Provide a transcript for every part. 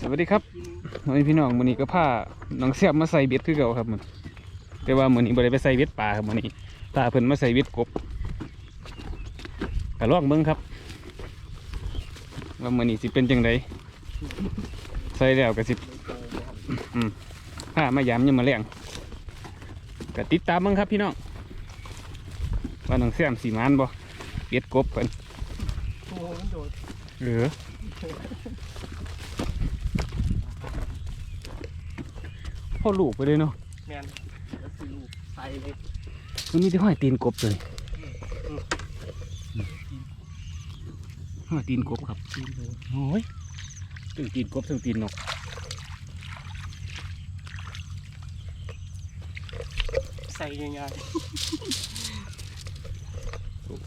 สวัสดีครับวันนี้พี่น้องมือนี้ก็พาน้องเสียบมาใส่เบ็ดคือเก่าครับมันแต่ว่ามือนี้บ่ได้ไปใส่เบ็ดปลาครับมือนี้พาเพิ่นมาใส่เบ็ดกบก็ลองเบิ่งครับว่ามื้อนี้สิเป็นจังไดใส่แล้วก็สิอืมพามายามยามมาแล้งก็ติดตามเบิ่งครับพี่น้องว่าน้องเสียมสิมานบ่เบ็ดกบเพิ่น โอ้มันโดดเออพ่อลูกไปเลยเนาะแมนแล้วสิลูกใส่เลยมันมีแต่ห้อยตีนกบเลยห้อยตีนกบครับกินเลยโอ้ยถึงตีนกบถึงตีนนกใส่ง่ายๆ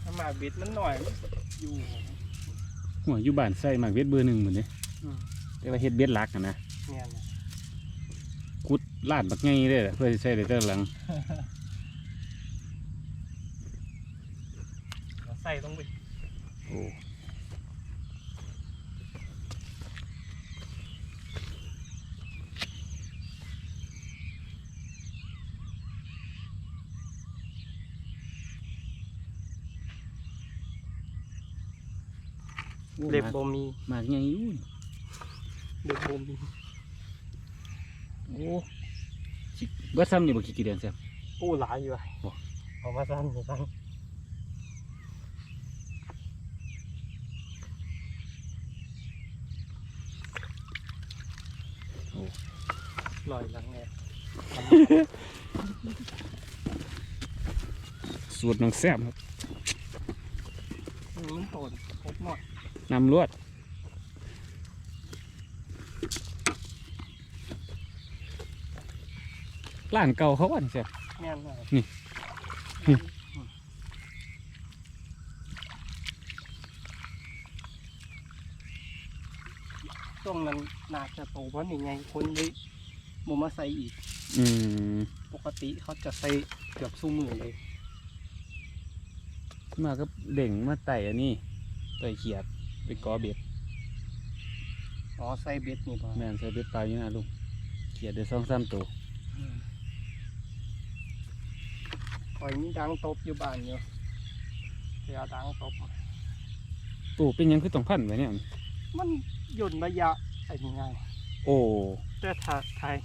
ถ้ามาบิดมันหน่อยมันอยู่ หัวอยู่บ้านใส่หมากเบ็ดเบอร์หนึ่งเหมือนเด้อืมแต่ว่าเฮ็ดเบ็ดหลักอะนะแมนนะกุดลาดบักไงเลยเพื่อสิใส่ได้เท่าหลัง เราใส่ต้องไปโอ้ เล็บหมากบ่มีหมากไงอยู่เล็บบ่มีโอ้สิเบิดซ้ำนี่บ่กี่กี่เดือนแซ่บโอ้หลายอยู่ไอ้โอ้เอามาสั้นมาสั้นโอ้ลอยหลังแน่สูตรน้องแซ่บครับอืมมันโตนครบหมด นำรวด ร้านเก่าเขาวันแซ่บแม่นเลยนี่ นี่อืมช่วงนั้นน่าจะโตเพราะนี่ไงคนเลยบ่มาใส่อีก อืม ปกติเขาจะใส่เกือบสู้มือเลยมาก็เด่งมาไต่อันนี้ไต่เขียด ไปกอเบ็ดอ๋อใส่เบ็ดนี่ป่ะแม่นใส่เบ็ดปลาอยู่นะลุงเขียดได้สองสามตัวคอยมีดังตบอยู่บ้านอยู่เดี๋ยวดังตบตัวเป็นหยังคือต้องพันไว้เนี่ย มันหย่นระยะไอ้นี่ไงโอ้ แต่ถ้าไทย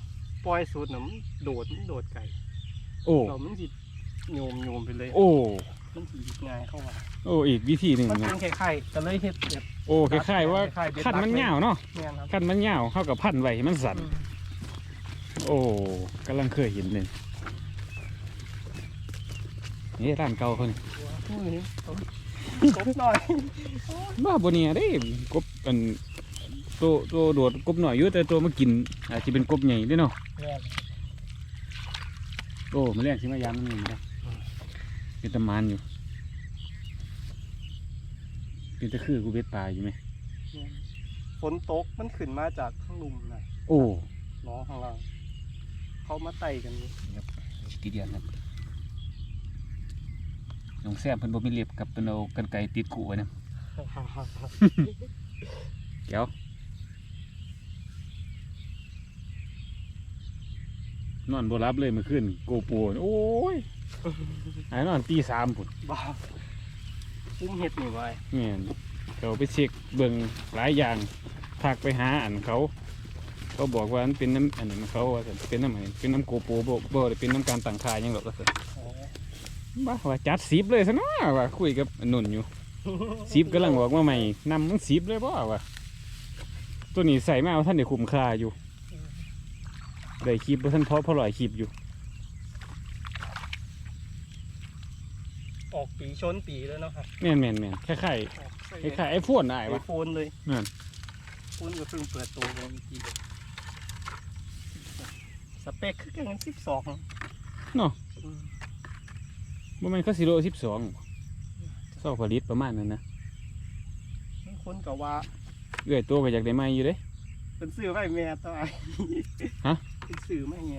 ปล่อยสุดน่ะมันโดดมันโดดไกลโอ้ เรามันสิโยมโยมไปเลย โอ้ มันสิง่ายเข้ามาโอ้อีกวิธีหนึ่งมันนะเป็นไข่ๆก็เลยเฮ็ดแบบโอ้คล้ายๆว่าคล้ายๆเบ็ดขันมันรักเลยยาวเนาะเนี่ยครับขันมันยาวเข้ากับพันไว้ให้มันสั่นอืมโอ้กำลังเคยเห็นเลยนี่ร้านเก่าเขานี่หัวนี่ตบตบหน่อยบ้าบเนี่ยได้กบอันตัวตัวโดดกบหน่อยอยู่แต่ตัวมากินอาจจะเป็นกบใหญ่เด้เนาะเนี่ยโอ้มาเรียกสิมายามนั่นเองครับ เป็นตะมานอยู่ เป็นตะคือกูเบ็ดปลาอยู่ไหมเนี่ยฝนตกมันขึ้นมาจากข้างลุมน่ะโอ้น้องข้างล่างเขามาไต่กันอยู่ตีเดียนครับน้องแซมเพิ่นบ่มีเล็บกับเพิ่นเอากันไกรติดขู่ไว้นะ เดี๋ยว นอนบ่รับเลยเมื่อคืนโกโปรโอ้ย หายนอนตีสามพุ่นบ้าปุ้มเห็ดนี่ไว้แม่นเขาไปเช็คเบิ่งหลายอย่างทักไปหาอันเขา เขาบอกว่ามันเป็นน้ำอันนั้นเขาว่าซั่นเป็นน้ำอันนี้เป็นน้ำโกโปรบ่บ่ได้เป็นน้ำการต่างคายหยังหรอกว่าซั่นอ๋อบ้าว่าจัดสิบเลยซะเนาะว่าคุยกับอันนุ่นอยู่ สิบกำลังบอกว่าใหม่นำมึงสิบเลยบ่ว่าตัวนี้ใส่มาเอาท่านได้คุ้มค่าอยู่ได้คลิปบ่ท่านเพราะพอลอยคลิปอยู่ ออกปีชนปีแล้วเนาะครับแม่นแม่นแม่นคล้ายออกๆคล้ายๆไอ้โฟนได้ไอวะ โฟนเลยนั่น โฟนก็เพิ่งเปิดตัวไปเมื่อกี้สเปคคือกันสิบสองเนาะบ่แม่นเขาสิโลสิบสองเศร้าผลิตประมาณนั้นนะบางคนก็ว่าเอื้อยตัวก็อยากได้ใหม่อยู่เด้ เป็นสื่อไม่แม่ตัวไอ้ฮะ เป็นสื่อไม่แ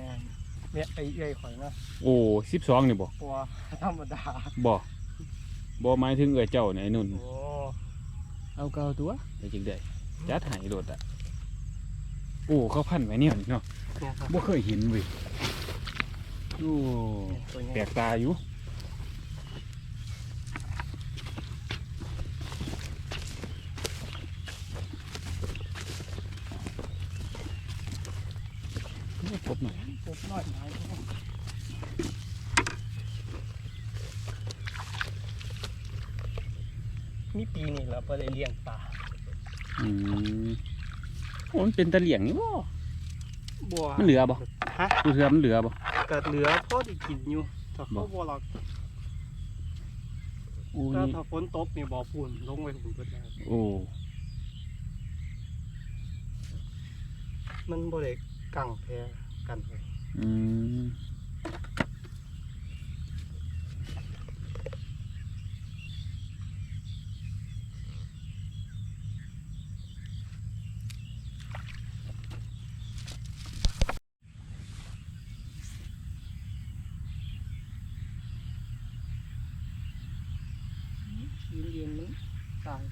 ม่แม่ไอ้เอ้ยข่อยนะโอ้สิบสองนี่บ่ตัวธรรมดาบ่บ่หมายถึงเอื้อยเจ้าเนี่ยไอ้นุ่นโอ้เอาเกาตัวไปจึงได้จัดใหายรถอะโอ้เขาพันไว้เนี่ยนี่เนาะเนี่ยครับบ่เคยเห็นเว้ยโอ้ตัวใหญ่ แปลกตาอยู่ บหน่อยปลูกน้อยหน่อยมีปีนี่เราไปได้เลี้ยงปลาอืมโอ้มันเป็นตะเหลี่ยงนี่บ่บัวมันเหลือบ่ฮะดูเทือมันเหลือบ่เกิดเหลือพอได้กินอยู่ถ้าบ่เขาบัวหรอกโอ้ถ้ายถ้าฝนตกนี่บ่อปูนลงไปถึงเบิดแล้วโอ้มันบ่ได้กังแพร กันอืม เรียนมันตาย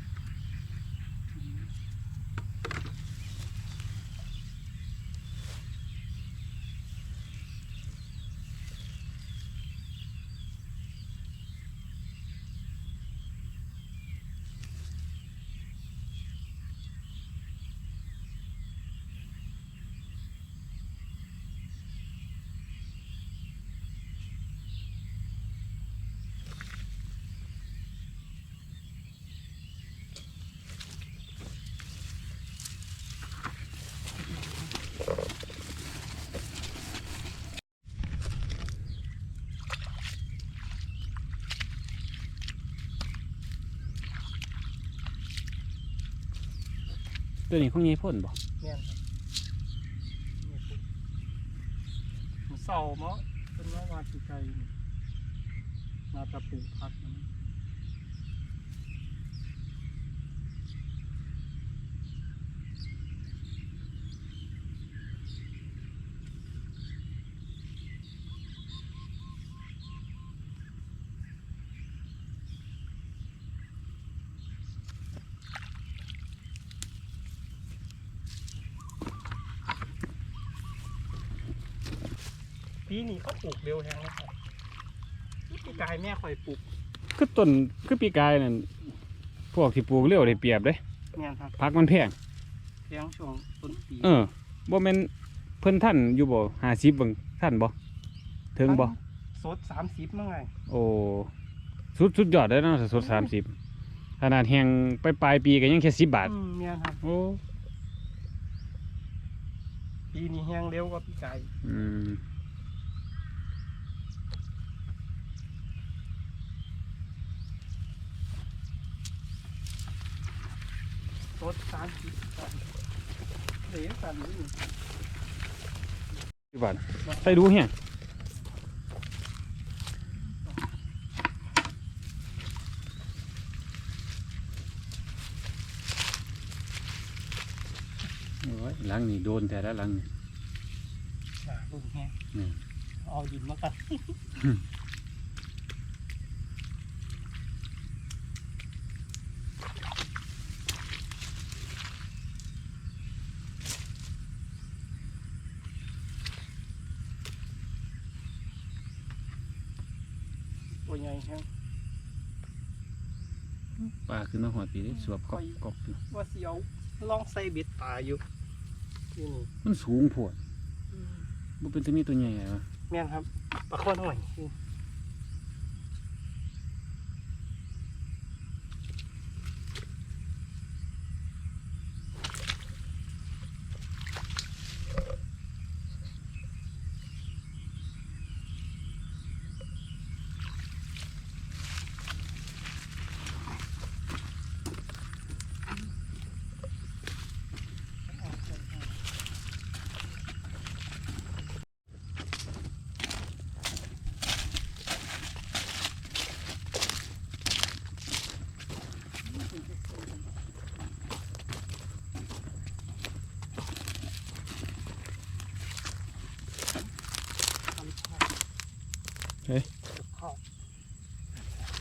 ตัวนี้ของยายพ่นบ่แม่นครับนี่ปุ๊บมันเศร้าเมาะเป็นว่าวาสิไกลนี่มาตะปูพักนะ ปีนี้เขาปลูกเร็วแฮงนะครับพี่กายแม่คอยปลูกคือต้นคือปีกายนั่นพวกที่ปลูกเร็วได้เปรียบเด้แม่นครับพักมันแพงเพียงช่วงต้นปีเออบ่แม่นเพิ่นท่านอยู่บ่50เบิ่งท่านบ่ถึงบ่สดสามสิบมั้งไงโอ้สุดสุดยอดเลยเนาะสด30ขนาดแฮงไปปลายปีก็ยังแค่10บาทอืมแม่นครับโอ้ปีนี้แห้งเร็วกว่าพี่กายอืม สดสามสิบเดี๋ยวสั่นนี่สิบบาทใส่ดูแฮงโอ้ยหลังนี่โดนแต่ละหลังนี่อ่าลูกแห้งอืมเอาดินมากัน ใหญ่แห้งปลาขึ้นมาหัวปีได้สวบกอกกอกอยู่ว่าสิเอาลองใส่เบ็ดปลาอยู่ที่นี่มันสูงโพดบ่เป็นจะมีตัวใหญ่เหรอแม่นครับปลาข้อหน่อย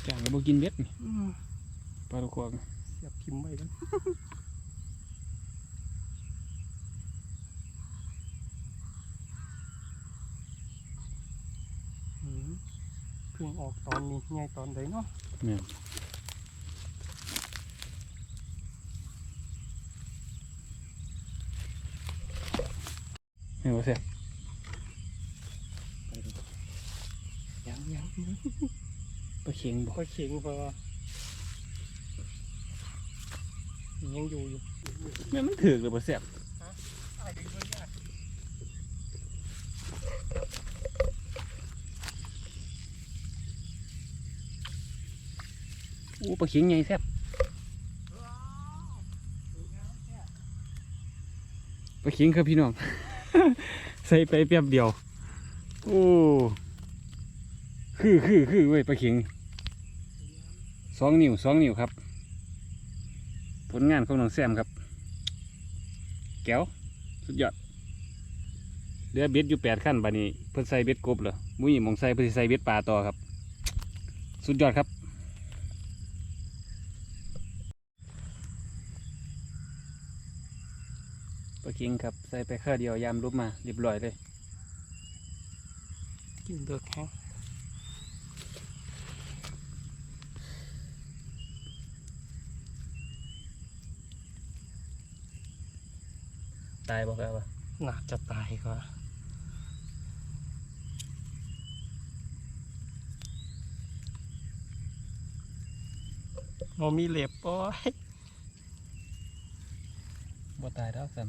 จางก็บ่กินเบ็ดนี่อืมปลาลูกควงเสียบทิมไว้กันอืมเพิ่งออกตอนนี้ไงตอนใดเนาะเนี่ยไม่รู้สิยังยังยัง ปลาเค็งบอกก็เข็งเพราะว่ายังอยู่อยู่แม่มันถือกหรือปลาแซ่บตายดีเลยอะอู้ปลาเค็งใหญ่แซ่บปลาเค็งครับพี่น้อง ใส่ไปแป๊บเดียว โอ้ คือคือคือเว้ยปลาเค็ง สองนิ้วสองนิ้วครับ ผลงานของน้องแซมครับ แก้วสุดยอดเหลือเบ็ดอยู่แปดขั้นบานี้เพิ่นใส่เบ็ดกบเหรอมุ้ยมองใส่เพิ่นใส่เบ็ดปลาต่อครับ สุดยอดครับปลาคิงครับ ใส่ไปข้าวเดียวยามลุบมาเรียบร้อยเลยกินเดือกแห้ง ตายบอกแล้วว่าน่าจะตายกว่าโมมีเหล็บปอยบ่ตายแล้วซ้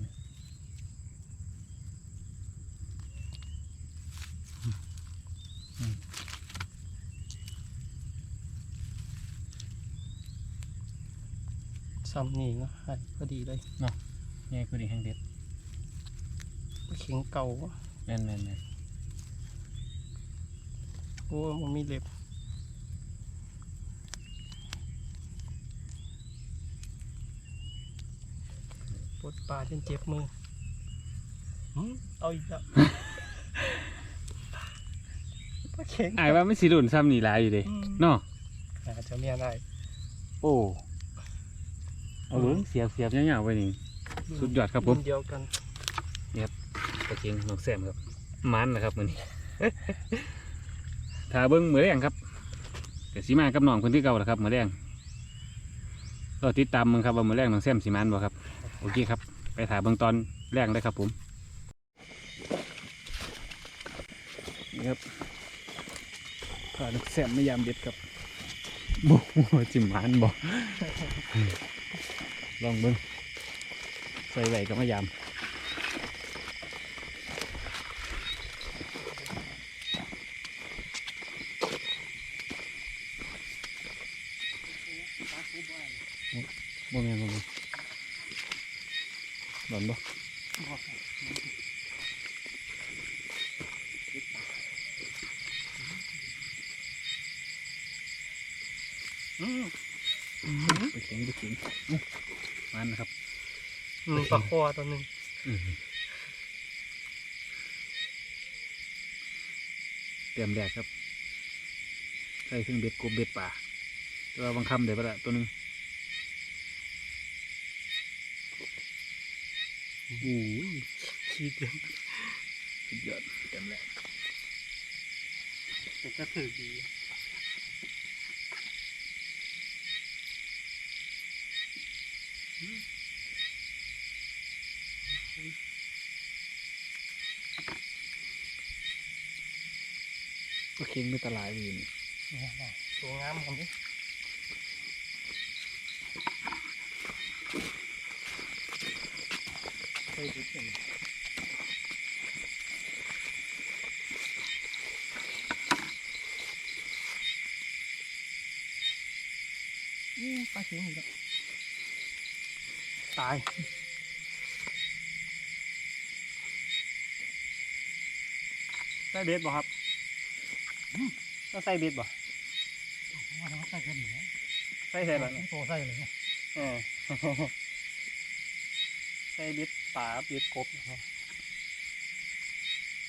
ซ้ำนี่เนาะให้พอดีเลยำง่ายกว่านี้แห้งเด็ด เข็งเก่าแม่นแม่นแม่นโอ้โมมีเล็บปวดปลาจนเจ็บมือหืมเอาอีกแล้วปลาเข็งอายว่าไม่สิรุ่นซ้ำนี่หลายอยู่เด้เนาะอาจจะเมียได้โอ้เอาเบิ่งเสียบเสียบยาวๆไปนี่สุดยอดครับผมเดียวกัน ปลาคิงน้องแซมครับมันนะครับมือนี้ถ้าเบิ่งมือแรงครับก็สิมากับน้องคนที่เก่าแหละครับมือแรงรอติดตามมึงครับว่ามือแรงน้องแซมสิมานบ่ครับโอเคครับ ไปถ่ายเบิ่งตอนแรงเลยครับผมนี่ครับพาน้องแซมไม่ยามเด็ดครับบ่จิมานบ่ลองเบิ่งใส่ไว้ก็มายาม บ่แม่นบ่แม่นหลอนบ่ อืม ไป เข็งไปเข็งอื้อมันนะครับอืมปลาคอตัวหนึ่งเตรียมแดกครับ ใส่เครื่องเบ็ดกบเบ็ดป่าแตัวาบางคำเดี๋ยวไปละตัวหนึงโอ้ยขี้เต็มสุดยอดเตรียมแดกแต่ก็ถือดี ก็เข็งไปตลาดอยู่นี่เนี่ยนะตัวงามผมดิเคยดูเห็นนี่ปลาเข็งอีกแล้วตายใส่เบ็ดบ่ครับ ต้องใส่เบ็ดบ่ใส่กันเหนือใส่ใส่แบบโตใส่เลยเนี่ยเออใส่เบ็ดปลาเบ็ดกบนะครับ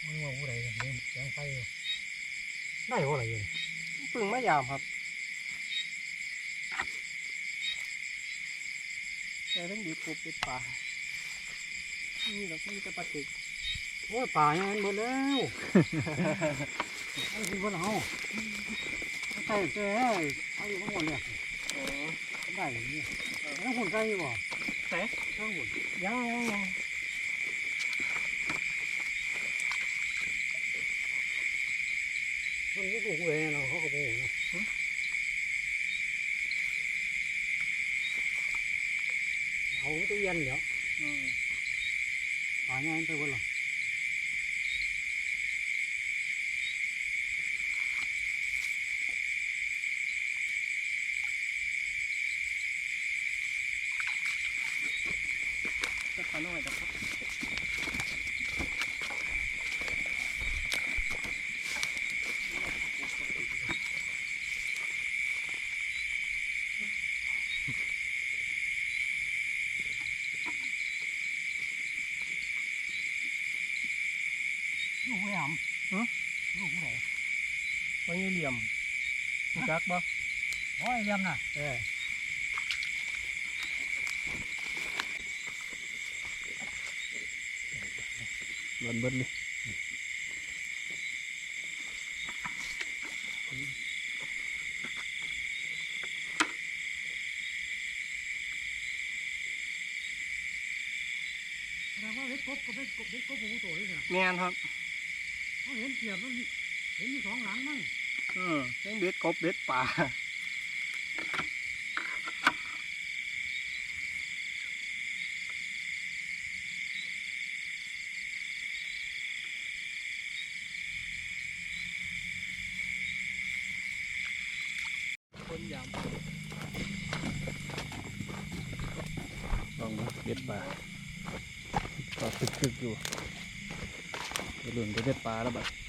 ไม่ว่าผู้ใดเนี่ยเล่นแสงไฟเลยได้ว่าอะไรเลยเพึ่งไม่ยามครับแต่ทั้งดีปุบเป็นป่านี่เราไม่จะปลาติกโอ้ยป่ายังหมดแล้ว ไอ้ที่พวกเราใส่เจ้เอาอยู่ข้างบนเนี่ยอ๋อได้อย่างนี้แล้วหุ่นใส่อยู่บ่แต่ข้างบนยังยังยังมันไม่ถูกเลยเราเขาก็โมโหนะเอาตัวเย็นเดี๋ยวอืมป่ายังไปบนหรอ จะปลาน้อยนะครับ ลูกไม่หำลูกไม่ไหน มันยี่ เหลี่ยมรู้จักบ่โอ้ยเหลี้ยมน่ะเออเบิดเบิดเลยแต่ว่าเห็ดกบก็เป็นกบเห็ดกบหูโตเลยนะแม่นครับเขาเห็นเกียบมันเห็นมีสองหลังมั้ง อืมทั้งเบ็ดกบเบ็ดป่าคนยลองดูเด็ดปลาก็คึกๆอยู่ไปหลุนไปเด็ดปลาแล้วบัด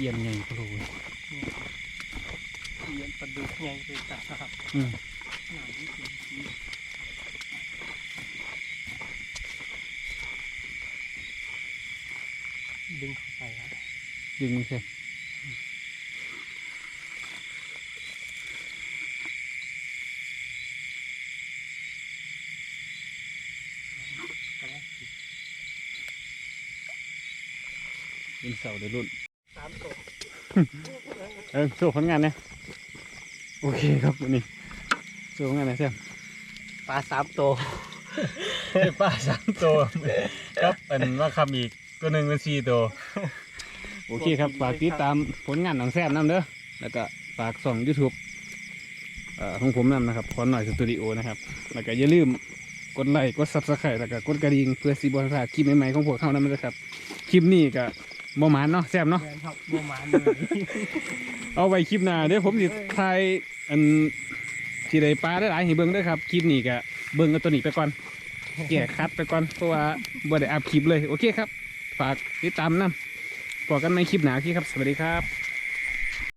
อียนใหญ่พะโล้ยำเยียนปลาดุกใหญ่เลยจ้ะครับอืมหนาที่สุดดึงเข้าไปครับดึงมันใช่กำลังติดเป็นเสาเดี๋ยวรุ่น เออสู้ผลงานเนี่ยโอเคครับวันนี้สู้ผลงานนะเสี่ยมปลาสามตัวได้ปลาสามตัวครับอันว่าคำอีกตัวหนึ่งเป็นสี่ตัวโอเคครับฝากติดตามผลงานของแซมน้ำเด้อแล้วก็ฝากส่อง YouTube เอ่อของผมนำนะครับขอหน่อยสตูดิโอนะครับ แล้วก็อย่าลืมกดไลค์กดซับสไครต์แล้วก็กดกระดิ่งเพื่อสีบอลพลาดคลิปใหม่ๆของพวกเขานั่นนะครับ คลิปนี้ก็ บ่หมานเนาะแซมเนาะแมนครับโบหมานเลยเอาไว้คลิปหน้าเดี๋ยวผมสิถ่ายอันที่ได้ปลาได้หลายให้เบิ่งเด้วยครับคลิปนี้ก็เบิ่งเอาตัวนี้ไปก่อนแก้คัดไปก่อนเพราะว่าบ่ได้อัพคลิปเลยโอเคครับ ฝากติดตามนะพบกันในคลิปหน้าโอเคครับ สวัสดีครับ